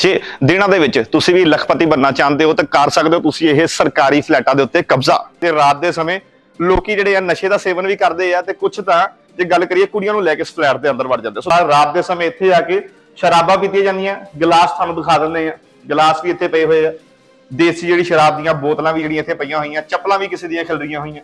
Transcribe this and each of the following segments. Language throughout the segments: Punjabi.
ਜੇ ਦਿਨਾਂ ਦੇ ਵਿੱਚ ਤੁਸੀਂ ਵੀ ਲਖਪਤੀ ਬੰਨਾ ਚਾਹੁੰਦੇ ਹੋ ਤਾਂ ਕਰ ਸਕਦੇ ਹੋ ਤੁਸੀਂ ਇਹ ਸਰਕਾਰੀ ਫਲੈਟਾਂ ਦੇ ਉੱਤੇ ਕਬਜ਼ਾ। ਤੇ ਰਾਤ ਦੇ ਸਮੇਂ ਲੋਕੀ ਜਿਹੜੇ ਆ ਨਸ਼ੇ ਦਾ ਸੇਵਨ ਵੀ ਕਰਦੇ ਆ ਤੇ ਕੁਝ ਤਾਂ ਜੇ ਗੱਲ ਕਰੀਏ ਕੁੜੀਆਂ ਨੂੰ ਲੈ ਕੇ ਫਲੈਟ ਦੇ ਅੰਦਰ ਵੜ ਜਾਂਦੇ ਸੋ ਰਾਤ ਦੇ ਸਮੇਂ ਇੱਥੇ ਆ ਕੇ ਸ਼ਰਾਬਾਂ ਪੀਤੀਆਂ ਜਾਂਦੀਆਂ, ਗਲਾਸ ਤੁਹਾਨੂੰ ਦਿਖਾ ਦਿੰਦੇ ਆ। ਗਲਾਸ ਵੀ ਇੱਥੇ ਪਏ ਹੋਏ ਆ। ਦੇਸੀ ਜਿਹੜੀ ਸ਼ਰਾਬ ਦੀਆਂ ਬੋਤਲਾਂ ਵੀ ਜਿਹੜੀਆਂ ਇੱਥੇ ਪਈਆਂ ਹੋਈਆਂ, ਚੱਪਲਾਂ ਵੀ ਕਿਸੇ ਦੀਆਂ ਖਿਲ ਰਹੀਆਂ ਹੋਈਆਂ।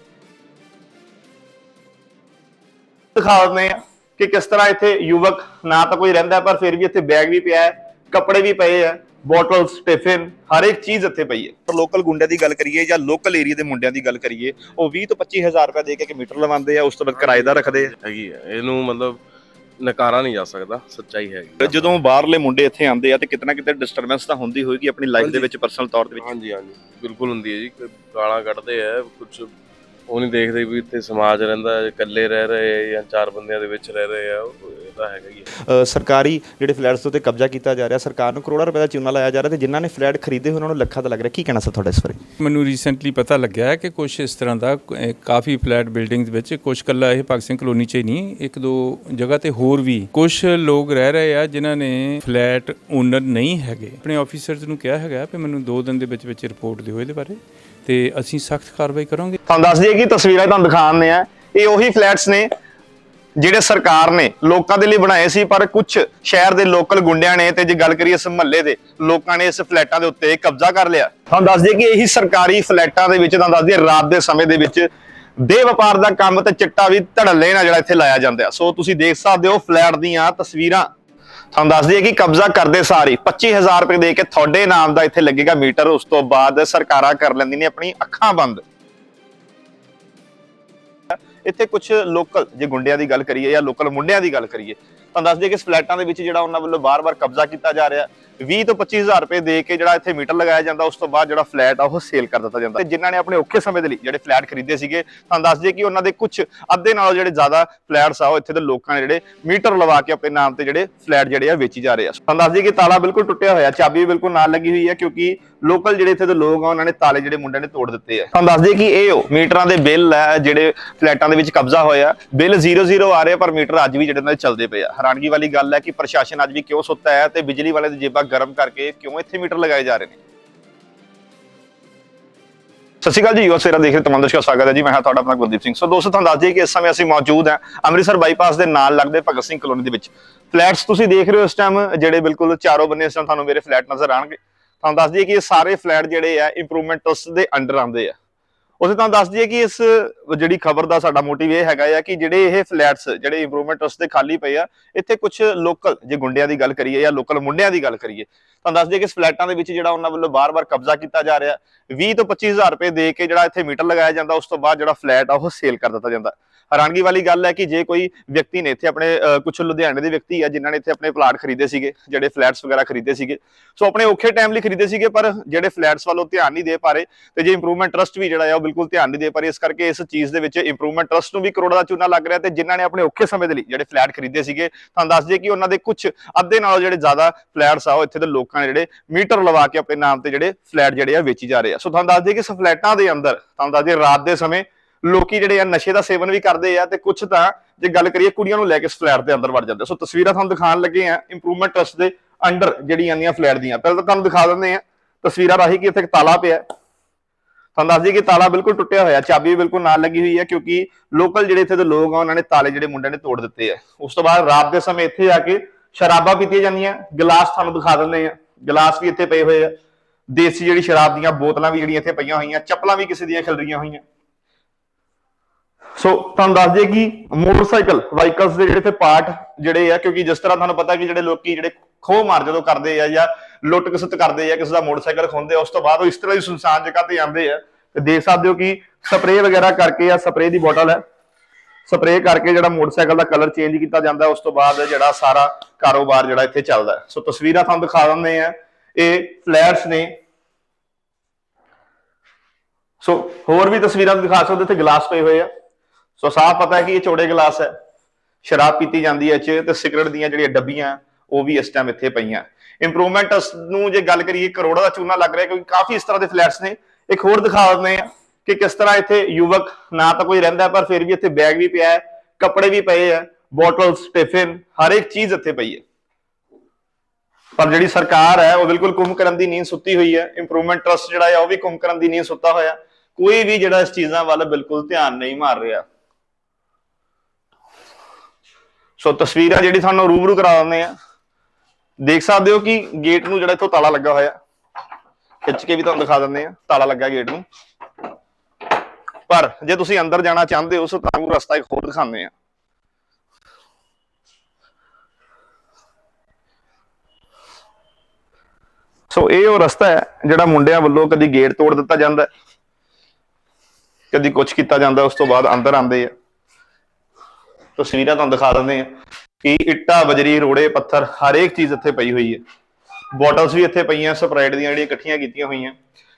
ਦਿਖਾ ਦਿੰਦੇ ਆ ਕਿ ਕਿਸ ਤਰ੍ਹਾਂ ਇੱਥੇ ਯੁਵਕ ਨਾ ਤਾਂ ਕੋਈ ਰਹਿੰਦਾ, ਪਰ ਫਿਰ ਵੀ ਇੱਥੇ ਬੈਗ ਵੀ ਪਿਆ ਹੈ। ਕੱਪੜੇ ਵੀ ਪਏ ਆ ਬੋਟਲਸ ਟਿਫਿਨ ਹਰ ਇੱਕ ਚੀਜ਼ ਇੱਥੇ ਪਈ ਹੈ। ਲੋਕਲ ਗੁੰਡਿਆਂ ਦੀ ਗੱਲ ਕਰੀਏ ਜਾਂ ਲੋਕਲ ਏਰੀਆ ਦੇ ਮੁੰਡਿਆਂ ਦੀ ਗੱਲ ਕਰੀਏ ਉਹ 20 ਤੋਂ 25000 ਰੁਪਏ ਦੇ ਕੇ ਇੱਕ ਮੀਟਰ ਲਵਾਉਂਦੇ ਆ ਉਸ ਤੋਂ ਬਾਅਦ ਕਿਰਾਏ ਦਾ ਰੱਖਦੇ ਆ। ਹੈਗੀ ਹੈ ਇਹਨੂੰ ਮਤਲਬ ਨਕਾਰਾ ਨਹੀਂ ਜਾ ਸਕਦਾ ਸੱਚਾਈ ਹੈਗੀ ਜਦੋਂ ਬਾਹਰਲੇ ਮੁੰਡੇ ਇੱਥੇ ਆਉਂਦੇ ਆ ਤੇ ਕਿਤਨਾ ਕਿਤੇ ਡਿਸਟਰਬੈਂਸ ਤਾਂ ਹੁੰਦੀ ਹੋਏਗੀ ਆਪਣੀ ਲਾਈਫ ਦੇ। ਵਿੱਚ ਪਰਸਨਲ ਤੌਰ ਦੇ ਵਿੱਚ। ਹਾਂਜੀ ਹਾਂਜੀ ਬਿਲਕੁਲ ਹੁੰਦੀ ਹੈ ਜੀ ਗਾਲਾਂ ਕੱਢਦੇ ਆ ਕੁਝ ਉਹ ਨਹੀਂ ਦੇਖਦੇ ਵੀ ਇੱਥੇ ਸਮਾਜ ਰਹਿੰਦਾ ਇਕੱਲੇ ਰਹਿ ਰਹੇ ਆ ਜਾਂ ਚਾਰ ਬੰਦਿਆਂ ਦੇ ਵਿੱਚ ਰਹਿ ਰਹੇ ਆ ਇਹਦਾ ਹੈਗਾ ਹੀ ਅ, ਸਰਕਾਰੀ ਜਿਹੜੇ ਫਲੈਟਸ ਦੇ ਉੱਤੇ ਕਬਜ਼ਾ ਕੀਤਾ ਜਾ ਰਿਹਾ ਸਰਕਾਰ ਨੂੰ ਕਰੋੜਾਂ ਰੁਪਏ ਦਾ ਚੂਨਾ ਲਾਇਆ ਜਾ ਰਿਹਾ ਤੇ ਜਿਨ੍ਹਾਂ ਨੇ ਫਲੈਟ ਖਰੀਦੇ ਹੋਏ ਉਹਨਾਂ ਨੂੰ ਲੱਖਾਂ ਦਾ ਲੱਗ ਰਿਹਾ। ਕੀ ਕਹਿਣਾ ਸਰ ਤੁਹਾਡਾ ਇਸ ਬਾਰੇ? ਮੈਨੂੰ ਰੀਸੈਂਟਲੀ ਪਤਾ ਲੱਗਿਆ ਹੈ ਕਿ ਕੁਝ ਇਸ ਤਰ੍ਹਾਂ ਦਾ ਅਹ, ਕਾਫੀ ਫਲੈਟ ਬਿਲਡਿੰਗਸ ਵਿੱਚ ਕੁਝ ਕੱਲਾ ਇਹ ਭਗਤ ਸਿੰਘ ਕਲੋਨੀ 'ਚ ਹੀ ਨਹੀਂ ਇੱਕ ਦੋ ਜਗ੍ਹਾ ਤੇ ਹੋਰ ਵੀ ਕੁਝ ਲੋਕ ਰਹਿ ਰਹੇ ਆ ਜਿਨ੍ਹਾਂ ਨੇ ਫਲੈਟ ਓਨਰ ਨਹੀਂ ਹੈਗੇ। ਆਪਣੇ ਆਫੀਸਰਸ ਨੂੰ ਕਿਹਾ ਹੈਗਾ ਕਿ ਮੈਨੂੰ 2 ਦਿਨ ਦੇ ਵਿੱਚ ਵਿੱਚ ਰਿਪੋਰਟ ਦਿਓ ਇਹਦੇ ਬਾਰੇ ਤੇ ਅਸੀਂ ਸਖਤ ਕਾਰਵਾਈ ਕਰਾਂਗੇ। ਤੁਹਾਨੂੰ ਦੱਸ ਦਈਏ ਕਿ ਤਸਵੀਰਾਂ ਤੁਹਾਨੂੰ ਦਿਖਾਉਂਦੇ ਆ ਇਹ ਉਹੀ ਫਲੈਟਸ ਨੇ ਜਿਹੜੇ ਸਰਕਾਰ ਨੇ ਲੋਕਾਂ ਦੇ ਲਈ ਬਣਾਏ ਸੀ, ਪਰ ਕੁਝ ਸ਼ਹਿਰ ਦੇ ਲੋਕਲ ਗੁੰਡਿਆਂ ਨੇ ਤੇ ਜੇ ਗੱਲ ਕਰੀਏ ਇਸ ਮਹੱਲੇ ਦੇ, ਲੋਕਾਂ ਨੇ ਇਸ ਫਲੈਟਾਂ ਦੇ ਉੱਤੇ ਕਬਜ਼ਾ ਕਰ ਲਿਆ। ਤੁਹਾਨੂੰ ਦੱਸ ਦਈਏ ਕਿ ਇਹੀ ਸਰਕਾਰੀ ਫਲੈਟਾਂ ਦੇ ਵਿੱਚ, ਤੁਹਾਨੂੰ ਦੱਸ ਦਈਏ ਰਾਤ ਦੇ ਸਮੇਂ ਦੇ ਵਿੱਚ ਦੇ ਵਪਾਰ ਦਾ ਕੰਮ ਤੇ ਚਿੱਟਾ ਵੀ ਧੜੱਲੇ ਨਾਲ ਜਿਹੜਾ ਇੱਥੇ ਲਾਇਆ ਜਾਂਦਾ। ਸੋ ਤੁਸੀਂ ਦੇਖ ਸਕਦੇ ਹੋ ਫਲੈਟ ਦੀਆਂ ਤਸਵੀਰਾਂ। ਤੁਹਾਨੂੰ ਦੱਸ ਦਈਏ ਕਿ ਕਬਜ਼ਾ ਕਰਦੇ ਸਾਰੀ 25000 ਰੁਪਏ ਦੇ ਕੇ ਤੁਹਾਡੇ ਨਾਮ ਦਾ ਇੱਥੇ ਲੱਗੇਗਾ ਮੀਟਰ। ਉਸ ਤੋਂ ਬਾਅਦ ਸਰਕਾਰਾਂ ਕਰ ਲੈਂਦੀ ਨੇ ਆਪਣੀ ਅੱਖਾਂ ਬੰਦ। ਇੱਥੇ ਕੁਝ ਲੋਕਲ ਜੇ ਗੁੰਡਿਆਂ ਦੀ ਗੱਲ ਕਰੀਏ ਜਾਂ ਲੋਕਲ ਮੁੰਡਿਆਂ ਦੀ ਗੱਲ ਕਰੀਏ ਤਾਂ ਦੱਸ ਦਈਏ ਕਿ ਫਲੈਟਾਂ ਦੇ ਵਿੱਚ ਜਿਹੜਾ ਉਹਨਾਂ ਵੱਲੋਂ ਬਾਰ-ਬਾਰ ਕਬਜ਼ਾ ਕੀਤਾ ਜਾ ਰਿਹਾ 20 ਤੋਂ 25000 ਰੁਪਏ ਦੇ ਕੇ ਜਿਹੜਾ ਇੱਥੇ ਮੀਟਰ ਲਗਾਇਆ ਜਾਂਦਾ, ਉਸ ਤੋਂ ਬਾਅਦ ਜਿਹੜਾ ਫਲੈਟ ਆ ਉਹ ਸੇਲ ਕਰ ਦਿੱਤਾ ਜਾਂਦਾ। ਤੇ ਜਿਨ੍ਹਾਂ ਨੇ ਆਪਣੇ ਔਖੇ ਸਮੇਂ ਦੇ ਲਈ ਜਿਹੜੇ ਫਲੈਟ ਖਰੀਦੇ ਸੀਗੇ, ਤਾਂ ਦੱਸ ਦਈਏ ਕਿ ਉਹਨਾਂ ਦੇ ਕੁਝ ਅੱਧੇ ਨਾਲੋਂ ਜਿਹੜੇ ਜ਼ਿਆਦਾ ਫਲੈਟਸ ਆ, ਉਹ ਇੱਥੇ ਦੇ ਲੋਕਾਂ ਨੇ ਜਿਹੜੇ ਮੀਟਰ ਲਵਾ ਕੇ ਆਪਣੇ ਨਾਮ ਤੇ ਜਿਹੜੇ ਫਲੈਟ ਜਿਹੜੇ ਆ ਵੇਚੀ ਜਾ ਰਹੇ ਆ। ਤਾਂ ਦੱਸ ਦਈਏ ਕਿ ਤਾਲਾ ਬਿਲਕੁਲ ਟੁੱਟਿਆ ਹੋਇਆ, ਚਾਬੀ ਵੀ ਬਿਲਕੁਲ ਨਾਲ ਲੱਗੀ ਹੋਈ ਹੈ, ਕਿਉਂਕਿ ਲੋਕਲ ਜਿਹੜੇ ਇੱਥੇ ਦੇ ਲੋਕ ਆ, ਉਹਨਾਂ ਨੇ ਤਾਲੇ ਜਿਹੜੇ ਮੁੰਡਿਆਂ ਨੇ ਤੋੜ ਦਿੱਤੇ ਆ। ਤੁਹਾਨੂੰ ਦੱਸ ਦਈਏ ਕਿ ਇਹ ਉਹ ਮੀਟਰਾਂ ਦੇ ਬਿੱਲ ਹੈ ਜਿਹੜੇ ਫਲੈਟਾਂ ਦੇ ਵਿੱਚ ਕਬਜ਼ਾ ਹੋਇਆ। ਬਿੱਲ 00 ਆ ਰਹੇ, ਪਰ ਮੀਟਰ ਅੱਜ ਵੀ ਜਿਹੜੇ ਨੇ ਚੱਲਦੇ ਪਏ ਆ। ਹੈਰਾਨਗੀ ਵਾਲੀ ਗੱਲ ਹੈ ਕਿ ਪ੍ਰਸ਼ਾਸਨ ਅੱਜ ਵੀ ਕਿਉਂ ਸੁੱਤਾ ਹੈ ਤੇ ਬਿਜਲੀ ਵਾਲੇ ਦੀ ਜੇਬਾਂ ਗਰਮ ਕਰਕੇ ਕਿਉਂ ਇੱਥੇ ਮੀਟਰ ਲਗਾਏ ਜਾ ਰਹੇ ਨੇ? ਸਤਿ ਸ਼੍ਰੀ ਅਕਾਲ ਜੀ, ਯੂਐਸ ਸੇਰਾ ਦੇਖ ਰਹੇ ਤਮਾਮ ਦਰਸ਼ਕਾਂ ਦਾ ਸਵਾਗਤ ਹੈ ਜੀ। ਮੈਂ ਹਾਂ ਤੁਹਾਡਾ ਆਪਣਾ ਗੁਰਦੀਪ ਸਿੰਘ। ਸੋ ਦੋਸਤੋ, ਤੁਹਾਨੂੰ ਦੱਸ ਦਈਏ ਕਿ ਇਸ ਸਮੇਂ ਅਸੀਂ ਮੌਜੂਦ ਹਾਂ ਅੰਮ੍ਰਿਤਸਰ ਬਾਈਪਾਸ ਦੇ ਨਾਲ ਲੱਗਦੇ ਭਗਤ ਸਿੰਘ ਕਲੋਨੀ ਦੇ ਵਿੱਚ। ਫਲੈਟਸ ਤੁਸੀਂ ਦੇਖ ਰਹੇ ਹੋ ਇਸ ਟਾਈਮ ਜਿਹੜੇ ਬਿਲਕੁਲ ਚਾਰੋਂ ਬੰਨੇ ਇਸ ਟਾਈਮ ਤੁਹਾਨੂੰ ਮੇਰੇ ਫਲੈਟ ਨਜ਼ਰ ਆਣਗੇ ਤੁਹਾਨੂੰ ਦੱਸ ਦਈਏ ਕਿ ਇਹ ਸਾਰੇ ਫਲੈਟ ਜਿਹੜੇ ਆ ਇੰਪਰੂਵਮੈਂਟ ਟਰਸਟ ਦੇ ਅੰਡਰ ਆਉਂਦੇ ਆ। ਉਸੇ ਤੁਹਾਨੂੰ ਦੱਸ ਦਈਏ ਕਿ ਇਸ ਜਿਹੜੀ ਖਬਰ ਦਾ ਸਾਡਾ ਮੋਟਿਵ ਇਹ ਹੈਗਾ ਆ ਕਿ ਜਿਹੜੇ ਇਹ ਫਲੈਟਸ ਜਿਹੜੇ ਇੰਪਰੂਵਮੈਂਟ ਟਰਸਟ ਦੇ ਖਾਲੀ ਪਏ ਆ, ਇੱਥੇ ਕੁਝ ਲੋਕਲ ਜੇ ਗੁੰਡਿਆਂ ਦੀ ਗੱਲ ਕਰੀਏ ਜਾਂ ਲੋਕਲ ਮੁੰਡਿਆਂ ਦੀ ਗੱਲ ਕਰੀਏ ਤੁਹਾਨੂੰ ਦੱਸ ਦਈਏ ਕਿ ਇਸ ਫਲੈਟਾਂ ਦੇ ਵਿੱਚ ਜਿਹੜਾ ਉਹਨਾਂ ਵੱਲੋਂ ਬਾਰ-ਬਾਰ ਕਬਜ਼ਾ ਕੀਤਾ ਜਾ ਰਿਹਾ 20 ਤੋਂ 25000 ਰੁਪਏ ਦੇ ਕੇ ਜਿਹੜਾ ਇੱਥੇ ਮੀਟਰ ਲਗਾਇਆ ਜਾਂਦਾ, ਉਸ ਤੋਂ ਬਾਅਦ ਜਿਹੜਾ ਫਲੈਟ ਆ ਉਹ ਸੇਲ ਕਰ ਦਿੱਤਾ ਜਾਂਦਾ। ਹੈਰਾਨਗੀ ਵਾਲੀ ਗੱਲ ਹੈ ਕਿ ਜੇ ਕੋਈ ਵਿਅਕਤੀ ਨੇ ਇੱਥੇ ਆਪਣੇ ਕੁਝ ਲੁਧਿਆਣੇ ਦੇ ਵਿਅਕਤੀ ਆ, ਜਿਨ੍ਹਾਂ ਨੇ ਇੱਥੇ ਆਪਣੇ ਪਲਾਟ ਖਰੀਦੇ ਸੀਗੇ, ਜਿਹੜੇ ਫਲੈਟਸ ਵਗੈਰਾ ਖਰੀਦੇ ਸੀਗੇ। ਸੋ ਆਪਣੇ ਔਖੇ ਟਾਈਮ ਲਈ ਖਰੀਦੇ ਸੀਗੇ, ਪਰ ਜਿਹੜੇ ਫਲੈਟਸ ਵੱਲੋਂ ਧਿਆਨ ਨਹੀਂ ਦੇ ਪਾ ਰਹੇ, ਤੇ ਜੇ ਇੰਪਰੂਵਮੈਂਟ ਟਰਸਟ ਵੀ ਜਿਹੜਾ ਆ, ਉਹ ਬਿਲਕੁਲ ਧਿਆਨ ਨਹੀਂ ਦੇ ਪਾ ਰਹੇ, ਇਸ ਕਰਕੇ ਇਸ ਚੀਜ਼ ਦੇ ਵਿੱਚ ਇੰਪਰੂਵਮੈਂਟ ਟਰਸਟ ਨੂੰ ਵੀ ਕਰੋੜਾਂ ਦਾ ਚੂਨਾ ਲੱਗ ਰਿਹਾ, ਤੇ ਜਿਨ੍ਹਾਂ ਨੇ ਆਪਣੇ ਔਖੇ ਸਮੇਂ ਦੇ ਲਈ ਜਿਹੜੇ ਫਲੈਟ ਖਰੀਦੇ ਸੀਗੇ, ਤੁਹਾਨੂੰ ਦੱਸ ਦਈਏ ਕਿ ਉਹਨਾਂ ਦੇ ਕੁਝ ਅੱਧੇ ਨਾਲੋਂ ਜਿਹੜੇ ਜ਼ਿਆਦਾ ਫਲੈਟਸ ਆ, ਉਹ ਇੱਥੇ ਦੇ ਲੋਕਾਂ ਨੇ ਜਿਹੜੇ ਮੀਟਰ ਲਵਾ ਕੇ ਆਪਣੇ ਨਾਮ ਤੇ ਜਿਹੜੇ ਫਲੈਟ ਜਿਹੜੇ ਆ ਵੇਚੀ ਜਾ ਰਹੇ ਆ। ਸੋ ਤੁਹਾਨੂੰ ਦੱਸ ਦਈਏ ਕਿ ਇਸ ਫਲੈਟਾਂ ਦੇ ਅੰਦਰ, ਤੁਹਾਨੂੰ ਦੱਸ ਦਈਏ ਰਾਤ ਦੇ ਸਮੇਂ ਲੋਕੀ ਜਿਹੜੇ ਆ ਨਸ਼ੇ ਦਾ ਸੇਵਨ ਵੀ ਕਰਦੇ ਆ ਤੇ ਕੁਝ ਤਾਂ ਜੇ ਗੱਲ ਕਰੀਏ ਕੁੜੀਆਂ ਨੂੰ ਲੈ ਕੇ ਫਲੈਟ ਦੇ ਅੰਦਰ ਵੜ ਜਾਂਦੇ ਸੋ ਤਸਵੀਰਾਂ ਤੁਹਾਨੂੰ ਦਿਖਾਉਣ ਲੱਗੇ ਆ ਇੰਪਰੂਵਮੈਂਟ ਟਰਸਟ ਦੇ ਅੰਡਰ ਜਿਹੜੀਆਂ ਆਂਦੀਆਂ ਫਲੈਟ ਦੀਆਂ। ਪਹਿਲਾਂ ਤਾਂ ਤੁਹਾਨੂੰ ਦਿਖਾ ਦਿੰਦੇ ਆ ਤਸਵੀਰਾਂ ਰਾਹੀਂ ਕਿ ਇੱਥੇ ਇੱਕ ਤਾਲਾ ਪਿਆ। ਤੁਹਾਨੂੰ ਦੱਸ ਦਈਏ ਕਿ ਤਾਲਾ ਬਿਲਕੁਲ ਟੁੱਟਿਆ ਹੋਇਆ, ਚਾਬੀ ਬਿਲਕੁਲ ਨਾਲ ਲੱਗੀ ਹੋਈ ਹੈ ਕਿਉਂਕਿ ਲੋਕਲ ਜਿਹੜੇ ਇੱਥੇ ਦੇ ਲੋਕ ਆ, ਉਹਨਾਂ ਨੇ ਤਾਲੇ ਜਿਹੜੇ ਮੁੰਡਿਆਂ ਨੇ ਤੋੜ ਦਿੱਤੇ ਆ। ਉਸ ਤੋਂ ਬਾਅਦ ਰਾਤ ਦੇ ਸਮੇਂ ਇੱਥੇ ਆ ਕੇ ਸ਼ਰਾਬਾਂ ਪੀਤੀਆਂ ਜਾਂਦੀਆਂ। ਗਲਾਸ ਤੁਹਾਨੂੰ ਦਿਖਾ ਦਿੰਦੇ ਆ। ਗਲਾਸ ਵੀ ਇੱਥੇ ਪਏ ਹੋਏ ਆ। ਦੇਸੀ ਜਿਹੜੀ ਸ਼ਰਾਬ ਦੀਆਂ ਬੋਤਲਾਂ ਵੀ ਜਿਹੜੀਆਂ ਇੱਥੇ ਪਈਆਂ ਹੋਈਆਂ, ਚੱਪਲਾਂ ਵੀ ਕਿਸੇ ਦੀਆਂ ਖਿਲ ਰਹੀਆਂ ਹੋਈਆਂ। ਸੋ ਤੁਹਾਨੂੰ ਦੱਸ ਦਈਏ ਕਿ ਮੋਟਰਸਾਈਕਲ ਵਾਹੀਕਲਸ ਦੇ ਜਿਹੜੇ ਤੇ ਪਾਰਟ ਜਿਹੜੇ ਆ, ਕਿਉਂਕਿ ਜਿਸ ਤਰ੍ਹਾਂ ਤੁਹਾਨੂੰ ਪਤਾ ਕਿ ਜਿਹੜੇ ਲੋਕੀ ਜਿਹੜੇ ਖੋਹ ਮਾਰ ਜਦੋਂ ਕਰਦੇ ਆ ਜਾਂ ਲੁੱਟ ਖਸੁੱਟ ਕਰਦੇ ਆ, ਕਿਸੇ ਦਾ ਮੋਟਰਸਾਈਕਲ ਖੋਹਦੇ ਆ, ਉਸ ਤੋਂ ਬਾਅਦ ਉਹ ਇਸ ਤਰ੍ਹਾਂ ਦੀ ਸੁਨਸਾਨ ਜਗ੍ਹਾ ਤੇ ਆਉਂਦੇ ਆ। ਤੇ ਦੇਖ ਸਕਦੇ ਹੋ ਕਿ ਸਪਰੇਅ ਵਗੈਰਾ ਕਰਕੇ ਆ ਸਪਰੇਅ ਦੀ ਬੋਟਲ ਹੈ। ਸਪਰੇਅ ਕਰਕੇ ਜਿਹੜਾ ਮੋਟਰਸਾਈਕਲ ਦਾ ਕਲਰ ਚੇਂਜ ਕੀਤਾ ਜਾਂਦਾ, ਉਸ ਤੋਂ ਬਾਅਦ ਜਿਹੜਾ ਸਾਰਾ ਕਾਰੋਬਾਰ ਜਿਹੜਾ ਇੱਥੇ ਚੱਲਦਾ ਹੈ। ਸੋ ਤਸਵੀਰਾਂ ਤੁਹਾਨੂੰ ਦਿਖਾ ਦਿੰਦੇ ਆ। ਇਹ ਫਲੈਟਸ ਨੇ। ਸੋ ਹੋਰ ਵੀ ਤਸਵੀਰਾਂ ਦਿਖਾ ਸਕਦੇ ਇੱਥੇ ਗਲਾਸ ਪਏ ਹੋਏ ਆ। ਸੋ ਸਾਫ਼ ਪਤਾ ਹੈ ਕਿ ਇਹ ਚੌੜੇ ਗਲਾਸ ਹੈ। ਸ਼ਰਾਬ ਪੀਤੀ ਜਾਂਦੀ ਹੈ 'ਚ ਤੇ ਸਿਗਰਟ ਦੀਆਂ ਜਿਹੜੀਆਂ ਡੱਬੀਆਂ, ਉਹ ਵੀ ਇਸ ਟਾਈਮ ਇੱਥੇ ਪਈਆਂ। ਇੰਪਰੂਵਮੈਂਟ ਨੂੰ ਜੇ ਗੱਲ ਕਰੀਏ, ਕਰੋੜਾਂ ਦਾ ਚੂਨਾ ਲੱਗ ਰਿਹਾ ਕਿਉਂਕਿ ਕਾਫੀ ਇਸ ਤਰ੍ਹਾਂ ਦੇ ਫਲੈਟਸ ਨੇ। ਇੱਕ ਹੋਰ ਦਿਖਾ ਦਿੰਦੇ ਆ ਕਿ ਕਿਸ ਤਰ੍ਹਾਂ ਇੱਥੇ ਯੁਵਕ, ਨਾ ਤਾਂ ਕੋਈ ਰਹਿੰਦਾ, ਪਰ ਫਿਰ ਵੀ ਇੱਥੇ ਬੈਗ ਵੀ ਪਿਆ ਹੈ, ਕੱਪੜੇ ਵੀ ਪਏ ਆ ਬੋਟਲਸ, ਟਿਫਿਨ, ਹਰ ਇੱਕ ਚੀਜ਼ ਇੱਥੇ ਪਈ ਹੈ। ਪਰ ਜਿਹੜੀ ਸਰਕਾਰ ਹੈ, ਉਹ ਬਿਲਕੁਲ ਕੁੰਭਕਰਨ ਦੀ ਨੀਂਦ ਸੁੱਤੀ ਹੋਈ ਹੈ। ਇੰਪਰੂਵਮੈਂਟ ਟਰਸਟ ਜਿਹੜਾ ਹੈ ਉਹ ਵੀ ਕੁੰਭਕਰਨ ਦੀ ਨੀਂਦ ਸੁੱਤਾ ਹੋਇਆ। ਕੋਈ ਵੀ ਜਿਹੜਾ ਇਸ ਚੀਜ਼ਾਂ ਵੱਲ ਬਿਲਕੁਲ ਧਿਆਨ ਨਹੀਂ ਮਾਰ ਰਿਹਾ। ਸੋ ਤਸਵੀਰਾਂ ਜਿਹੜੀ ਤੁਹਾਨੂੰ ਰੂਬਰੂ ਕਰਾ ਦਿੰਦੇ ਆ। ਦੇਖ ਸਕਦੇ ਹੋ ਕਿ ਗੇਟ ਨੂੰ ਜਿਹੜਾ ਇੱਥੋਂ ਤਾਲਾ ਲੱਗਾ ਹੋਇਆ। ਖਿੱਚ ਕੇ ਵੀ ਤੁਹਾਨੂੰ ਦਿਖਾ ਦਿੰਦੇ ਆ, ਤਾਲਾ ਲੱਗਾ ਗੇਟ ਨੂੰ। ਪਰ ਜੇ ਤੁਸੀਂ ਅੰਦਰ ਜਾਣਾ ਚਾਹੁੰਦੇ ਹੋ, ਸੋ ਤੁਹਾਨੂੰ ਰਸਤਾ ਇੱਕ ਹੋਰ ਦਿਖਾਉਂਦੇ ਆ। ਸੋ ਇਹ ਉਹ ਰਸਤਾ ਹੈ, ਜਿਹੜਾ ਮੁੰਡਿਆਂ ਵੱਲੋਂ ਕਦੀ ਗੇਟ ਤੋੜ ਦਿੱਤਾ ਜਾਂਦਾ ਕਦੀ ਕੁਝ ਕੀਤਾ ਜਾਂਦਾ, ਉਸ ਤੋਂ ਬਾਅਦ ਅੰਦਰ ਆਉਂਦੇ ਆ। ਤਸਵੀਰਾਂ ਤੁਹਾਨੂੰ ਦਿਖਾ ਦਿੰਦੇ ਆ ਕਿ ਇੱਟਾਂ, ਬਜਰੀ, ਰੋੜੇ, ਪੱਥਰ ਹਰ ਇੱਕ ਚੀਜ਼ ਇੱਥੇ ਪਈ ਹੋਈ ਹੈ। ਬੋਟਲਸ ਵੀ ਇੱਥੇ ਪਈਆਂ ਸਪਰਾਈਟ ਦੀਆਂ ਜਿਹੜੀਆਂ ਇਕੱਠੀਆਂ ਕੀਤੀਆਂ ਹੋਈਆਂ।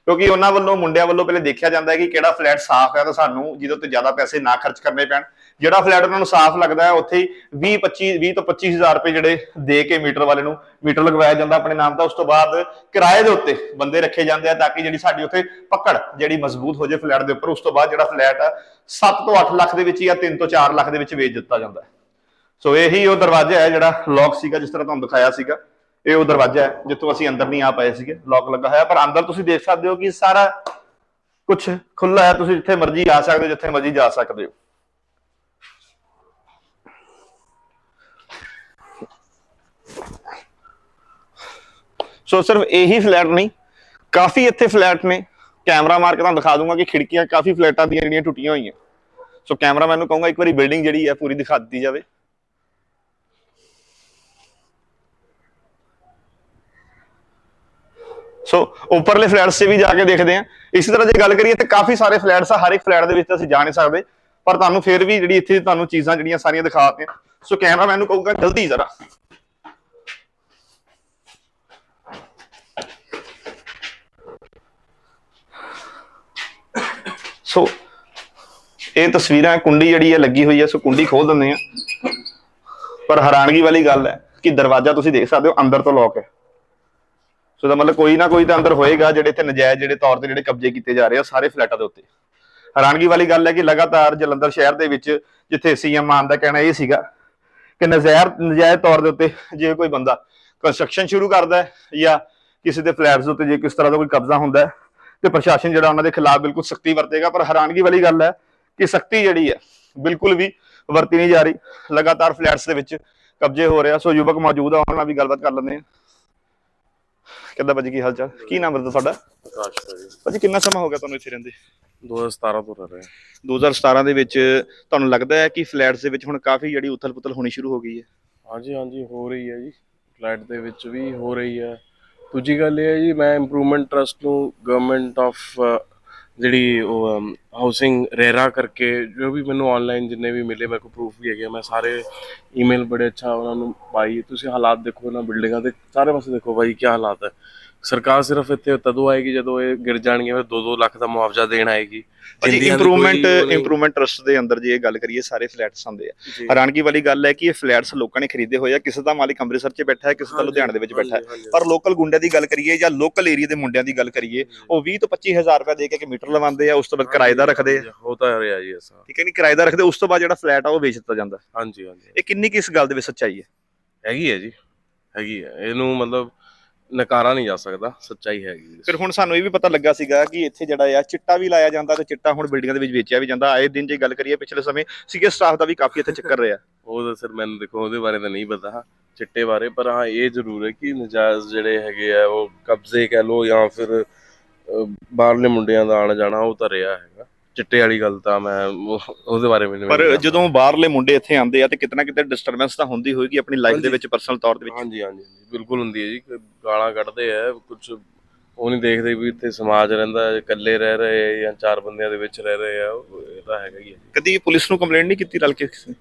ਕਿਉਂਕਿ ਉਹਨਾਂ ਵੱਲੋਂ, ਮੁੰਡਿਆਂ ਵੱਲੋਂ ਪਹਿਲੇ ਦੇਖਿਆ ਜਾਂਦਾ ਹੈ ਕਿ ਕਿਹੜਾ ਫਲੈਟ ਸਾਫ਼ ਹੈ ਤਾਂ ਸਾਨੂੰ, ਜਿਹਦੇ ਉੱਤੇ ਜ਼ਿਆਦਾ ਪੈਸੇ ਨਾ ਖਰਚ ਕਰਨੇ ਪੈਣ। ਜਿਹੜਾ ਫਲੈਟ ਉਹਨਾਂ ਨੂੰ ਸਾਫ਼ ਲੱਗਦਾ ਹੈ, ਉੱਥੇ ਹੀ 20 25 20 ਤੋਂ 25000 ਰੁਪਏ ਜਿਹੜੇ ਦੇ ਕੇ ਮੀਟਰ ਵਾਲੇ ਨੂੰ ਮੀਟਰ ਲਗਵਾਇਆ ਜਾਂਦਾ ਆਪਣੇ ਨਾਮ ਦਾ। ਉਸ ਤੋਂ ਬਾਅਦ ਕਿਰਾਏ ਦੇ ਉੱਤੇ ਬੰਦੇ ਰੱਖੇ ਜਾਂਦੇ ਆ ਤਾਂ ਕਿ ਜਿਹੜੀ ਸਾਡੀ ਉੱਥੇ ਪਕੜ ਜਿਹੜੀ ਮਜ਼ਬੂਤ ਹੋ ਜਾਏ ਫਲੈਟ ਦੇ ਉੱਪਰ, ਉਸ ਤੋਂ ਬਾਅਦ ਜਿਹੜਾ ਫਲੈਟ ਆ 7 ਤੋਂ 8 ਲੱਖ ਦੇ ਵਿੱਚ ਜਾਂ 3 ਤੋਂ 4 ਲੱਖ ਦੇ ਵਿੱਚ ਵੇਚ ਦਿੱਤਾ ਜਾਂਦਾ ਹੈ। ਸੋ ਇਹੀ ਉਹ ਦਰਵਾਜ਼ਾ ਹੈ ਜਿਹੜਾ ਲੌਕ ਸੀਗਾ, ਜਿਸ ਤਰ੍ਹਾਂ ਤੁਹਾਨੂੰ ਦਿਖਾਇਆ ਸੀਗਾ। ਇਹ ਉਹ ਦਰਵਾਜ਼ਾ ਹੈ, ਜਿੱਥੋਂ ਅਸੀਂ ਅੰਦਰ ਨਹੀਂ ਆ ਪਾਏ ਸੀਗੇ। ਲੌਕ ਲੱਗਾ ਹੋਇਆ, ਪਰ ਅੰਦਰ ਤੁਸੀਂ ਦੇਖ ਸਕਦੇ ਹੋ ਕਿ ਸਾਰਾ ਕੁਝ ਖੁੱਲਾ ਹੈ। ਤੁਸੀਂ ਜਿੱਥੇ ਮਰਜ਼ੀ ਆ ਸਕਦੇ ਹੋ, ਜਿੱਥੇ ਮਰਜ਼ੀ ਜਾ ਸਕਦੇ ਹੋ। ਸੋ ਸਿਰਫ ਇਹੀ ਫਲੈਟ ਨਹੀਂ, ਕਾਫੀ ਇੱਥੇ ਫਲੈਟ ਨੇ। ਕੈਮਰਾ ਮਾਰ ਕੇ ਤੁਹਾਨੂੰ ਦਿਖਾ ਦੂੰਗਾ ਕਿ ਖਿੜਕੀਆਂ ਕਾਫੀ ਫਲੈਟਾਂ ਦੀਆਂ ਜਿਹੜੀਆਂ ਟੁੱਟੀਆਂ ਹੋਈਆਂ। ਸੋ ਕੈਮਰਾਮੈਨ ਨੂੰ ਕਹੂੰਗਾ, ਇੱਕ ਵਾਰੀ ਬਿਲਡਿੰਗ ਜਿਹੜੀ ਹੈ, ਪੂਰੀ ਦਿਖਾ ਦਿੱਤੀ ਜਾਵੇ। ਸੋ ਉੱਪਰਲੇ ਫਲੈਟਸ 'ਚ ਵੀ ਜਾ ਕੇ ਦੇਖਦੇ ਆ ਇਸੇ ਤਰ੍ਹਾਂ ਜੇ ਗੱਲ ਕਰੀਏ ਤੇ ਕਾਫੀ ਸਾਰੇ ਫਲੈਟਸ ਆ, ਹਰ ਇੱਕ ਫਲੈਟ ਦੇ ਵਿੱਚ ਅਸੀਂ ਜਾ ਨਹੀਂ ਸਕਦੇ। ਪਰ ਤੁਹਾਨੂੰ ਫਿਰ ਵੀ ਜਿਹੜੀ ਇੱਥੇ ਤੁਹਾਨੂੰ ਚੀਜ਼ਾਂ ਜਿਹੜੀਆਂ ਸਾਰੀਆਂ ਦਿਖਾਤੀਆਂ ਸੋ ਕੈਮਰਾਮੈਨ ਨੂੰ ਕਹੂੰਗਾ ਜਲਦੀ ਜ਼ਰਾ। ਸੋ ਇਹ ਤਸਵੀਰਾਂ ਕੁੰਡੀ ਜਿਹੜੀ ਹੈ, ਲੱਗੀ ਹੋਈ ਹੈ ਸੋ ਕੁੰਡੀ ਖੋਲ ਦਿੰਦੇ ਆ ਪਰ ਹੈਰਾਨਗੀ ਵਾਲੀ ਗੱਲ ਹੈ ਕਿ ਦਰਵਾਜ਼ਾ ਤੁਸੀਂ ਦੇਖ ਸਕਦੇ ਹੋ, ਅੰਦਰ ਤੋਂ ਲੌਕ ਹੈ। ਸੋ ਦਾ ਮਤਲਬ ਕੋਈ ਨਾ ਕੋਈ ਤਾਂ ਅੰਦਰ ਹੋਏਗਾ, ਜਿਹੜੇ ਇੱਥੇ ਨਜਾਇਜ਼ ਜਿਹੜੇ ਤੌਰ ਤੇ ਜਿਹੜੇ ਕਬਜ਼ੇ ਕੀਤੇ ਜਾ ਰਹੇ ਆ ਸਾਰੇ ਫਲੈਟਾਂ ਦੇ ਉੱਤੇ। ਹੈਰਾਨਗੀ ਵਾਲੀ ਗੱਲ ਹੈ ਕਿ ਲਗਾਤਾਰ ਜਲੰਧਰ ਸ਼ਹਿਰ ਦੇ ਵਿੱਚ ਜਿੱਥੇ ਸੀਐਮ ਮਾਨ ਦਾ ਕਹਿਣਾ ਇਹ ਸੀਗਾ ਕਿ ਨਜ਼ਾਇਰ ਨਜਾਇਜ਼ ਤੌਰ ਦੇ ਉੱਤੇ ਜੇ ਕੋਈ ਬੰਦਾ ਕੰਸਟਰਕਸ਼ਨ ਸ਼ੁਰੂ ਕਰਦਾ ਹੈ ਜਾਂ ਕਿਸੇ ਦੇ ਫਲੈਟਸ ਉੱਤੇ ਜੇ ਕਿਸ ਤਰ੍ਹਾਂ ਦਾ ਕੋਈ ਕਬਜ਼ਾ ਹੁੰਦਾ ਹੈ ਤੇ ਪ੍ਰਸ਼ਾਸਨ ਜਿਹੜਾ ਉਹਨਾਂ ਦੇ ਖਿਲਾਫ ਬਿਲਕੁਲ ਸਖਤੀ ਵਰਤੇਗਾ ਪਰ ਹੈਰਾਨਗੀ ਵਾਲੀ ਗੱਲ ਹੈ ਕਿ ਸਖਤੀ ਜਿਹੜੀ ਹੈ ਬਿਲਕੁਲ ਵੀ ਵਰਤੀ ਨਹੀਂ ਜਾ ਰਹੀ। ਲਗਾਤਾਰ ਫਲੈਟਸ ਦੇ ਵਿੱਚ ਕਬਜ਼ੇ ਹੋ ਰਿਹਾ ਸੋ ਯੁਵਕ ਮੌਜੂਦ ਆ ਉਹਨਾਂ ਨਾਲ ਵੀ ਗੱਲਬਾਤ ਕਰ ਲੈਂਦੇ ਆ। ਕਿੱਦਾਂ ਭਾਜੀ ਕੀ ਹਾਲ ਚਾਲ ਕੀ ਨਾਮ ਹੈ ਤੁਹਾਡਾ? ਜੀ ਭਾਜੀ। ਕਿੰਨਾ ਸਮਾਂ ਹੋ ਗਿਆ ਤੁਹਾਨੂੰ ਇੱਥੇ ਰਹਿੰਦੇ? 2017 ਤੋਂ ਰਹਿ ਰਹੇ ਹਾਂ। 2017 ਦੇ ਵਿੱਚ ਤੁਹਾਨੂੰ ਲੱਗਦਾ ਹੈ ਕਿ ਫਲੈਟਸ ਦੇ ਵਿੱਚ ਹੁਣ ਕਾਫੀ ਜਿਹੜੀ ਉਥਲ-ਪੁਥਲ ਹੋਣੀ ਸ਼ੁਰੂ ਹੋ ਗਈ ਹੈ? ਹਾਂਜੀ ਹਾਂਜੀ ਹੋ ਰਹੀ ਹੈ ਜੀ। ਫਲੈਟ ਦੇ ਵਿੱਚ ਵੀ ਹੋ ਰਹੀ ਹੈ। ਦੂਜੀ ਗੱਲ ਇਹ ਹੈ ਜੀ ਮੈਂ ਇੰਪਰੂਵਮੈਂਟ ਟਰਸਟ ਨੂੰ ਗਵਰਨਮੈਂਟ ਆਫ ਜਿਹੜੀ ਉਹ ਹਾਊਸਿੰਗ ਰੇਰਾ ਕਰਕੇ ਜੋ ਵੀ ਮੈਨੂੰ ਆਨਲਾਈਨ ਜਿੰਨੇ ਵੀ ਮਿਲੇ ਮੇਰੇ ਕੋਲ ਪ੍ਰੂਫ ਵੀ ਹੈਗੇ ਆ, ਮੈਂ ਸਾਰੇ ਈਮੇਲ ਬੜੇ ਅੱਛਾ ਉਹਨਾਂ ਨੂੰ ਪਾਈ। ਤੁਸੀਂ ਹਾਲਾਤ ਦੇਖੋ ਨਾ ਬਿਲਡਿੰਗਾਂ ਦੇ ਸਾਰੇ ਪਾਸੇ ਦੇਖੋ ਭਾਈ ਕੀ ਹਾਲਾਤ ਹੈ ਸਰਕਾਰ ਸਿਰਫ ਇੱਥੇ ਤਦੋਂ ਆਏਗੀ ਜਦੋਂ ਇਹ ਗਿਰ ਜਾਣਗੀਆਂ ਫਿਰ 2-2 ਲੱਖ ਦਾ ਮੁਆਵਜ਼ਾ ਦੇਣ ਆਏਗੀ। ਦੀ ਇੰਪਰੂਵਮੈਂਟ ਉਹ ਇੰਪਰੂਵਮੈਂਟ ਟਰਸਟ ਦੇ ਅੰਦਰ ਜੇ ਇਹ ਗੱਲ ਕਰੀਏ ਸਾਰੇ ਫਲੈਟਸ ਆਉਂਦੇ ਆ। ਜੀ। ਹੈਰਾਨਗੀ ਵਾਲੀ ਗੱਲ ਹੈ ਕਿ ਇਹ ਫਲੈਟਸ ਲੋਕਾਂ ਨੇ ਖਰੀਦੇ ਹੋਏ ਆ ਕਿਸੇ ਦਾ ਮਾਲਿਕ ਅੰਮ੍ਰਿਤਸਰ 'ਚ ਬੈਠਾ ਹੈ ਕਿਸੇ ਦਾ ਲੁਧਿਆਣੇ ਦੇ ਵਿੱਚ ਬੈਠਾ ਹੈ। ਪਰ ਲੋਕਲ ਗੁੰਡਿਆਂ ਦੀ ਗੱਲ ਕਰੀਏ ਜਾਂ ਲੋਕਲ ਏਰੀਆ ਦੇ ਮੁੰਡਿਆਂ ਦੀ ਗੱਲ ਕਰੀਏ ਉਹ 20 ਤੋਂ 25000 ਰੁਪਏ ਦੇ ਕੇ ਇੱਕ ਮੀਟਰ ਲਵਾਉਂਦੇ ਆ ਉਸ ਤੋਂ ਬਾਅਦ ਕਿਰਾਏਦਾ ਰੱਖਦੇ ਆ। ਹੋ ਤਾਂ ਰਿਹਾ ਜੀ ਐਸਾ ਠੀਕ ਹੈ ਨਹੀਂ ਕਿਰਾਏਦਾ ਰੱਖਦੇ ਉਸ ਤੋਂ ਬਾਅਦ ਜਿਹੜਾ ਫਲੈਟ ਆ ਉਹ ਵੇਚ ਦਿੱਤਾ ਜਾਂਦਾ। ਹਾਂਜੀ ਹਾਂਜੀ। ਇਹ ਕਿੰਨੀ ਕਿਸ ਗੱਲ ਦੇ ਵਿੱਚ ਸੱਚਾਈ ਹੈ? ਹੈਗੀ ਹੈ ਜੀ। ਹੈਗੀ ਹੈ। ਇਹਨੂੰ ਮਤਲਬ ਨਕਾਰਾ ਨਹੀਂ ਜਾ ਸਕਦਾ ਸੱਚਾਈ ਹੈਗੀ। ਫਿਰ ਹੁਣ ਸਾਨੂੰ ਇਹ ਵੀ ਪਤਾ ਲੱਗਾ ਸੀਗਾ ਕਿ ਇੱਥੇ ਜਿਹੜਾ ਆ ਚਿੱਟਾ ਵੀ ਲਾਇਆ ਜਾਂਦਾ ਤੇ ਚਿੱਟਾ ਹੁਣ ਬਿਲਡਿੰਗਾਂ ਦੇ ਵਿੱਚ ਵੇਚਿਆ ਵੀ ਜਾਂਦਾ। ਆਏ ਦਿਨ ਜੇ ਗੱਲ ਕਰੀਏ ਪਿਛਲੇ ਸਮੇਂ ਸੀਗੇ ਸਟਾਫ ਦਾ ਵੀ ਕਾਫੀ ਇੱਥੇ ਚੱਕਰ ਰਿਹਾ। ਉਹ ਤਾਂ ਸਰ ਮੈਨੂੰ ਦੇਖੋ ਉਹਦੇ ਬਾਰੇ ਤਾਂ ਨਹੀਂ ਪਤਾ। ਚਿੱਟੇ ਬਾਰੇ ਪਰ ਹਾਂ ਇਹ ਜ਼ਰੂਰ ਹੈ ਕਿ ਨਜਾਇਜ਼ ਜਿਹੜੇ ਹੈਗੇ ਆ ਉਹ ਕਬਜ਼ੇ ਕਹਿ ਲੋ ਜਾਂ ਫਿਰ ਬਾਹਰਲੇ ਮੁੰਡਿਆਂ ਦਾ ਆਣਾ ਜਾਣਾ ਉਹ ਤਾਂ ਰਿਹਾ ਹੈਗਾ। ਚਿੱਟੇ ਵਾਲੀ ਗੱਲ ਤਾਂ ਮੈਂ ਉਹ- ਉਹਦੇ ਬਾਰੇ ਮੈਨੂੰ ਪਰ ਨਹੀਂ ਪਤਾ। ਜਦੋਂ ਬਾਹਰਲੇ ਮੁੰਡੇ ਇੱਥੇ ਆਉਂਦੇ ਆ ਤੇ ਕਿਤਨਾ ਕਿਤੇ ਡਿਸਟਰਬੈਂਸ ਤਾਂ ਹੁੰਦੀ ਹੋਏਗੀ ਆਪਣੀ ਲਾਈਫ ਦੇ। ਵਿੱਚ ਪਰਸਨਲ ਤੌਰ ਦੇ ਵਿੱਚ ਹਾਂਜੀ ਹਾਂਜੀ ਹਾਂਜੀ, ਬਿਲਕੁਲ ਹੁੰਦੀ ਹੈ ਜੀ ਕਿ ਗਾਲਾਂ ਕੱਢਦੇ ਆ ਕੁਝ ਉਹ ਨਹੀਂ ਦੇਖਦੇ ਵੀ ਇੱਥੇ ਸਮਾਜ ਰਹਿੰਦਾ ਹੈ, ਇਕੱਲੇ ਰਹਿ ਰਹੇ ਆ ਜਾਂ ਚਾਰ ਬੰਦਿਆਂ ਦੇ ਵਿੱਚ ਰਹਿ ਰਹੇ ਆ ਉਹ ਇਹ ਤਾਂ ਹੈਗਾ ਹੀ ਹੈ ਜੀ ਕਦੀ ਪੁਲਿਸ ਨੂੰ ਕੰਪਲੇਂਟ ਨਹੀਂ ਕੀਤੀ ਰਲ ਕੇ ਕਿਸੇ ਨੇ?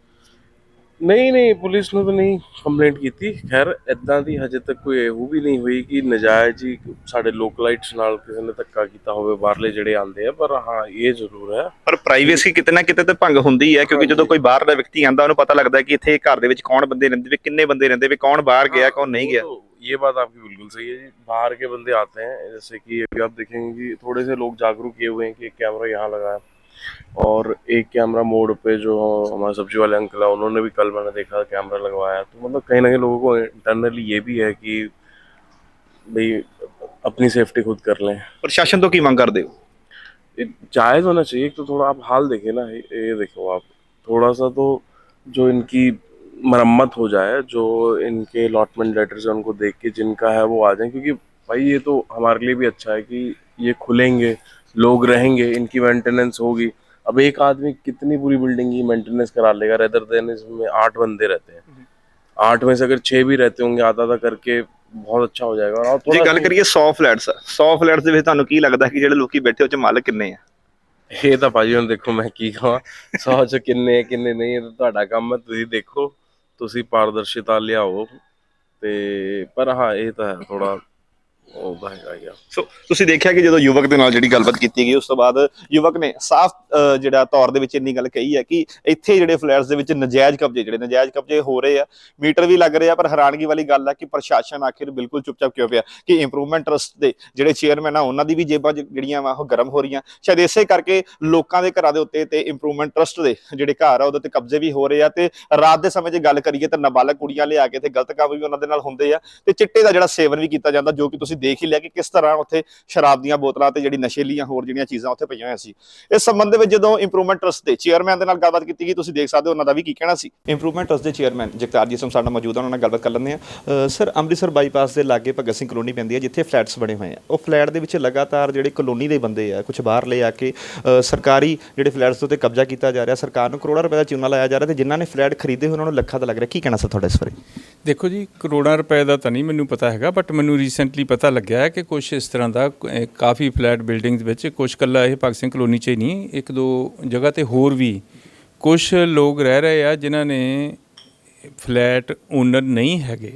ਨਹੀਂ ਨਹੀਂ ਪੁਲਿਸ ਨੂੰ ਤਾਂ ਨਹੀਂ ਕੰਪਲੇਂਟ ਕੀਤੀ ਖੈਰ ਇਦਾਂ ਦੀ ਹਜੇ ਤੱਕ ਕੋਈ ਇਹੋ ਵੀ ਨਹੀਂ ਹੋਈ ਕਿ ਨਜਾਇਜ਼ ਹੀ ਸਾਡੇ ਲੋਕਲਾਈਟਸ ਨਾਲ ਕਿਸੇ ਨੇ ਧੱਕਾ ਕੀਤਾ ਹੋਵੇ ਬਾਹਰਲੇ ਜਿਹੜੇ ਆਉਂਦੇ ਆ ਪਰ ਹਾਂ ਇਹ ਜ਼ਰੂਰ ਹੈ ਪਰ ਪ੍ਰਾਈਵੇਸੀ ਕਿਤੇ ਨਾ ਕਿਤੇ ਤੇ ਭੰਗ ਹੁੰਦੀ ਹੈ ਕਿਉਂਕਿ ਜਦੋਂ ਕੋਈ ਬਾਹਰ ਦਾ ਵਿਅਕਤੀ ਆਂਦਾ ਉਹਨੂੰ ਪਤਾ ਲੱਗਦਾ ਕਿ ਇੱਥੇ ਘਰ ਦੇ ਵਿੱਚ ਕੌਣ ਬੰਦੇ ਰਹਿੰਦੇ ਵੇ ਕਿੰਨੇ ਬੰਦੇ ਰਹਿੰਦੇ ਵੇ ਕੌਣ ਬਾਹਰ ਗਿਆ ਕੌਣ नहीं गया तो ये बात आपकी बिल्कुल सही है जी बाहर के बंदे आते हैं जैसे कि अभी आप देखेंगे कि थोड़े से लोग जागरूक किए हुए हैं कि एक कैमरा यहाँ लगा है और एक कैमरा मोड पे जो हमारे सब्ज़ी वाले अंकल है उन्होंने भी कल मैंने देखा कैमरा लगवाया। तो मतलब कहीं ना कहीं लोगों को इंटरनली ये भी है कि भाई अपनी सेफ्टी खुद कर लें। प्रशासन तो की मांग कर दे। जायज़ होना चाहिए तो थोड़ा आप हाल देखे ना ये देखो आप। थोड़ा सा तो जो इनकी मरम्मत हो जाए जो इनके अलॉटमेंट लेटर्स हैं उनको देख के जिनका है वो आ जाए क्योंकि भाई ये तो हमारे लिए भी अच्छा है कि ये खुलेंगे। लोग रहेंगे इनकी मेंटेनेंस होगी अब एक आदमी कितनी पूरी बिल्डिंग की मेंटेनेंस करा लेगा रेदर देन इसमें आठ बंदे रहते हैं आठ में से अगर छह भी रहते होंगे आधा आधा करके बहुत अच्छा हो जाएगा और ਜੇ थोड़ा ਗੱਲ ਕਰੀਏ 100 ਫਲੈਟਸ 100 ਫਲੈਟਸ ਦੇ ਵਿੱਚ ਤੁਹਾਨੂੰ ਕੀ ਲੱਗਦਾ ਕਿ ਜਿਹੜੇ ਲੋਕੀ ਬੈਠੇ ਉਹ ਚ ਮਾਲਕ ਕਿੰਨੇ ਆ ਇਹ ਤਾਂ ਭਾਜੀ ਹੁਣ ਦੇਖੋ ਮੈਂ ਕੀ ਕਹਾਂ ਸੌ ਚ ਕਿੰਨੇ ਕਿੰਨੇ ਨਹੀਂ ਇਹ ਤਾਂ ਤੁਹਾਡਾ ਕੰਮ ਹੈ ਤੁਸੀਂ ਦੇਖੋ ਤੁਸੀਂ ਪਾਰਦਰਸ਼ਿਤਾ ਲਿਆਓ ਤੇ ਪਰ ਹਾਂ ਇਹ ਤਾਂ ਹੈ ਥੋੜਾ ਉਹ ਹੈਗਾ ਹੀ ਸੋ ਤੁਸੀਂ ਦੇਖਿਆ ਕਿ ਜਦੋਂ ਯੁਵਕ ਦੇ ਨਾਲ ਜਿਹੜੀ ਗੱਲਬਾਤ ਕੀਤੀ ਗਈ ਉਸ ਤੋਂ ਬਾਅਦ ਯੁਵਕ ਨੇ ਸਾਫ਼ ਅ, ਜਿਹੜਾ ਤੌਰ ਦੇ ਵਿੱਚ ਇੰਨੀ ਗੱਲ ਕਹੀ ਹੈ ਕਿ ਇੱਥੇ ਜਿਹੜੇ ਫਲੈਟਸ ਦੇ ਵਿੱਚ ਨਜਾਇਜ਼ ਕਬਜ਼ੇ ਜਿਹੜੇ ਨਜਾਇਜ਼ ਕਬਜ਼ੇ ਹੋ ਰਹੇ ਆ ਮੀਟਰ ਵੀ ਲੱਗ ਰਹੇ ਆ ਪਰ ਹੈਰਾਨਗੀ ਵਾਲੀ ਗੱਲ ਹੈ ਕਿ ਪ੍ਰਸ਼ਾਸਨ ਆਖਿਰ ਬਿਲਕੁਲ ਚੁੱਪਚਾਪ ਕਿਉਂ ਪਿਆ? ਕਿ ਇੰਪਰੂਵਮੈਂਟ ਟਰਸਟ ਦੇ ਜਿਹੜੇ ਚੇਅਰਮੈਨ ਆ ਉਹਨਾਂ ਦੀ ਵੀ ਜੇਬਾਂ ਜ- ਜਿਹੜੀਆਂ ਵਾ ਉਹ ਗਰਮ ਹੋ ਰਹੀਆਂ। ਸ਼ਾਇਦ ਇਸੇ ਕਰਕੇ ਲੋਕਾਂ ਦੇ ਘਰਾਂ ਦੇ ਉੱਤੇ ਤੇ ਇੰਪਰੂਵਮੈਂਟ ਟਰਸਟ ਦੇ ਜਿਹੜੇ ਘਰ ਆ ਉਹਦੇ ਤੇ ਕਬਜ਼ੇ ਵੀ ਹੋ ਰਹੇ ਆ ਤੇ ਰਾਤ ਦੇ ਸਮੇਂ 'ਚ ਗੱਲ ਕਰੀਏ ਤਾਂ ਨਾਬਾਲਗ ਕੁੜੀਆਂ ਲਿਆ ਕੇ ਤੇ ਗਲਤ ਕੰਮ ਵੀ ਉਹਨਾਂ ਦੇ ਨਾਲ ਹੁੰਦੇ ਆ ਤੇ ਚਿੱਟੇ ਦਾ ਜਿਹੜਾ ਸੇਵਨ ਵੀ ਕੀਤਾ ਜਾਂਦਾ ਜੋ ਕਿ ਤੁਸੀਂ ਦੇਖ ਹੀ ਲਿਆ ਕਿ ਕਿਸ ਤਰ੍ਹਾਂ ਉੱਥੇ ਸ਼ਰਾਬ ਦੀਆਂ ਬੋਤਲਾਂ ਤੇ ਜਿਹੜੀ ਨਸ਼ੀਲੀਆਂ ਹੋਰ ਜਿਹੜੀਆਂ ਚੀਜ਼ਾਂ ਉੱਥੇ ਪਈਆਂ ਹੋਈਆਂ ਸੀ। ਇਸ ਸੰਬੰਧ ਦੇ ਵਿੱਚ ਜਦੋਂ ਇੰਪਰੂਵਮੈਂਟ ਟਰਸਟ ਦੇ ਚੇਅਰਮੈਨ ਦੇ ਨਾਲ ਗੱਲਬਾਤ ਕੀਤੀ ਗਈ, ਤੁਸੀਂ ਦੇਖ ਸਕਦੇ ਹੋ ਉਹਨਾਂ ਦਾ ਵੀ ਕੀ ਕਹਿਣਾ ਸੀ। ਇੰਪਰੂਵਮੈਂਟ ਟਰਸਟ ਦੇ ਚੇਅਰਮੈਨ ਜਗਤਾਰ ਜੀ ਸਮ ਸਾਡਾ ਮੌਜੂਦ ਆ ਉਹਨਾਂ ਨਾਲ ਗੱਲਬਾਤ ਕਰ ਲੈਂਦੇ ਆ ਸਰ, ਅੰਮ੍ਰਿਤਸਰ ਬਾਈਪਾਸ ਦੇ ਲਾਗੇ ਭਗਤ ਸਿੰਘ ਕਲੋਨੀ ਪੈਂਦੀ ਹੈ, ਜਿੱਥੇ ਫਲੈਟਸ ਬਣੇ ਹੋਏ ਆ। ਉਹ ਫਲੈਟ ਦੇ ਵਿੱਚ ਲਗਾਤਾਰ ਜਿਹੜੇ ਕਲੋਨੀ ਦੇ ਬੰਦੇ ਆ ਕੁਝ ਬਾਹਰ ਲੈ ਆ ਕੇ ਸਰਕਾਰੀ ਜਿਹੜੇ ਫਲੈਟਸ ਉੱਤੇ ਕਬਜ਼ਾ ਕੀਤਾ ਜਾ ਰਿਹਾ, ਸਰਕਾਰ ਨੂੰ ਕਰੋੜਾਂ ਰੁਪਏ ਦਾ ਚੂਨਾ ਲਾਇਆ ਜਾ ਰਿਹਾ ਤੇ ਜਿਨ੍ਹਾਂ ਨੇ ਫਲੈਟ ਖਰੀਦੇ ਹੋਏ ਉਹਨਾਂ ਨੂੰ ਲੱਖਾਂ ਦਾ ਲੱਗ ਰਿਹਾ। ਕੀ ਕਹਿਣਾ ਸਰ ਤੁਹਾਡਾ ਇਸ ਬਾਰੇ? ਦੇਖੋ ਜੀ ਕਰੋੜਾਂ ਰੁਪਏ ਦਾ ਤਾਂ ਨਹੀਂ ਮੈਨੂੰ ਪਤਾ ਹੈਗਾ ਬਟ ਮੈਨੂੰ ਰੀਸੈਂਟਲੀ ਪਤਾ ਲੱਗਿਆ ਹੈ ਕਿ ਕੁਝ ਇਸ ਤਰ੍ਹਾਂ ਦਾ ਅਹ, ਕਾਫੀ ਫਲੈਟ ਬਿਲਡਿੰਗਸ ਵਿੱਚ ਕੁਝ ਕੱਲਾ ਇਹ ਭਗਤ ਸਿੰਘ ਕਲੋਨੀ 'ਚ ਹੀ ਨਹੀਂ ਇੱਕ ਦੋ ਜਗ੍ਹਾ ਤੇ ਹੋਰ ਵੀ ਕੁਝ ਲੋਕ ਰਹਿ ਰਹੇ ਆ ਜਿਨ੍ਹਾਂ ਨੇ ਫਲੈਟ ਓਨਰ ਨਹੀਂ ਹੈਗੇ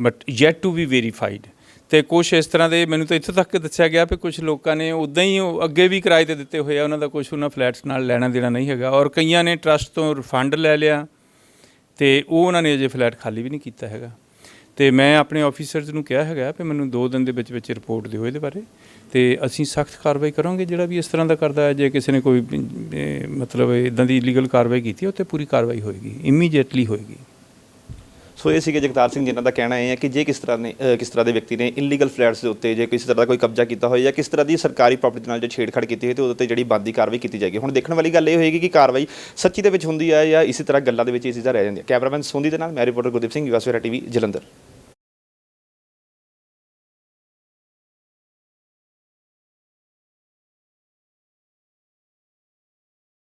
but yet to be verified ਤੇ ਕੁਝ ਇਸ ਤਰ੍ਹਾਂ ਦੇ ਮੈਨੂੰ ਤਾਂ ਇੱਥੋਂ ਤੱਕ ਦੱਸਿਆ ਗਿਆ ਵੀ ਕੁਝ ਲੋਕਾਂ ਨੇ ਉਦਾਂ ਹੀ ਉਹ ਅੱਗੇ ਵੀ ਕਿਰਾਏ ਤੇ ਦਿੱਤੇ ਹੋਏ ਆ ਉਹਨਾਂ ਦਾ ਕੁਝ ਉਹਨਾਂ ਫਲੈਟਸ ਨਾਲ ਲੈਣਾ ਦੇਣਾ ਨਹੀਂ ਹੈਗਾ ਔਰ ਕਈਆਂ ਨੇ ਟਰਸਟ ਤੋਂ ਰਿਫੰਡ ਲੈ ਲਿਆ। ਤੇ ਉਹ ਉਹਨਾਂ ਨੇ ਅਜੇ ਫਲੈਟ ਖਾਲੀ ਵੀ ਨਹੀਂ ਕੀਤਾ ਹੈਗਾ। ਤੇ ਮੈਂ ਆਪਣੇ ਆਫੀਸਰਸ ਨੂੰ ਕਿਹਾ ਹੈਗਾ ਕਿ ਮੈਨੂੰ 2 ਦਿਨ ਦੇ ਵਿੱਚ ਵਿੱਚ ਰਿਪੋਰਟ ਦਿਓ ਇਹਦੇ ਬਾਰੇ। ਤੇ ਅਸੀਂ ਸਖਤ ਕਾਰਵਾਈ ਕਰਾਂਗੇ ਜਿਹੜਾ ਵੀ ਇਸ ਤਰ੍ਹਾਂ ਦਾ ਕਰਦਾ ਹੈ। ਜੇ ਕਿਸੇ ਨੇ ਕੋਈ ਮਤਲਬ ਇਦਾਂ ਦੀ ਇਲੀਗਲ ਕਾਰਵਾਈ ਕੀਤੀ ਉਹ ਉੱਤੇ ਪੂਰੀ ਕਾਰਵਾਈ ਹੋਏਗੀ ਇਮੀਡੀਏਟਲੀ ਹੋਏਗੀ। ਸੋ ਇਹ ਸੀਗੇ ਜਗਤਾਰ ਸਿੰਘ ਜਿਨ੍ਹਾਂ ਦਾ ਕਹਿਣਾ ਇਹ ਹੈ ਕਿ ਜੇ ਕਿਸ ਤਰ੍ਹਾਂ ਨੇ ਕਿਸ ਤਰ੍ਹਾਂ ਦੇ ਵਿਅਕਤੀ ਨੇ ਇਲੀਗਲ ਫਲੈਟਸ ਦੇ ਉੱਤੇ ਜੇ ਕਿਸੇ ਤਰ੍ਹਾਂ ਦਾ ਕੋਈ ਕਬਜ਼ਾ ਕੀਤਾ ਹੋਇਆ ਜਾਂ ਕਿਸ ਤਰ੍ਹਾਂ ਦੀ ਸਰਕਾਰੀ ਪ੍ਰਾਪਰਟੀ ਨਾਲ ਜੇ ਛੇੜਖਾੜ ਕੀਤੀ ਹੋਈ ਤੇ ਉਹਦੇ ਉੱਤੇ ਜਿਹੜੀ ਬੰਦੀ ਕਾਰਵਾਈ ਕੀਤੀ ਜਾਏਗੀ। ਹੁਣ ਦੇਖਣ ਵਾਲੀ ਗੱਲ ਇਹ ਹੋਏਗੀ ਕਿ ਕਾਰਵਾਈ ਸੱਚੀ ਦੇ ਵਿੱਚ ਹੁੰਦੀ ਹੈ ਜਾਂ ਇਸੇ ਤਰ੍ਹਾਂ ਗੱਲਾਂ ਦੇ ਵਿੱਚ ਇਹ ਚੀਜ਼ਾਂ ਰਹਿ ਜਾਂਦੀਆਂ। ਕੈਮਰਾਮੈਨ ਸੋਂਦੀ ਦੇ ਨਾਲ ਮੈਂ ਰਿਪੋਰਟਰ ਗੁਰਦੀਪ ਸਿੰਘ ਯੂਐਸਵੇਰਾ ਟੀਵੀ, ਜਲੰਧਰ।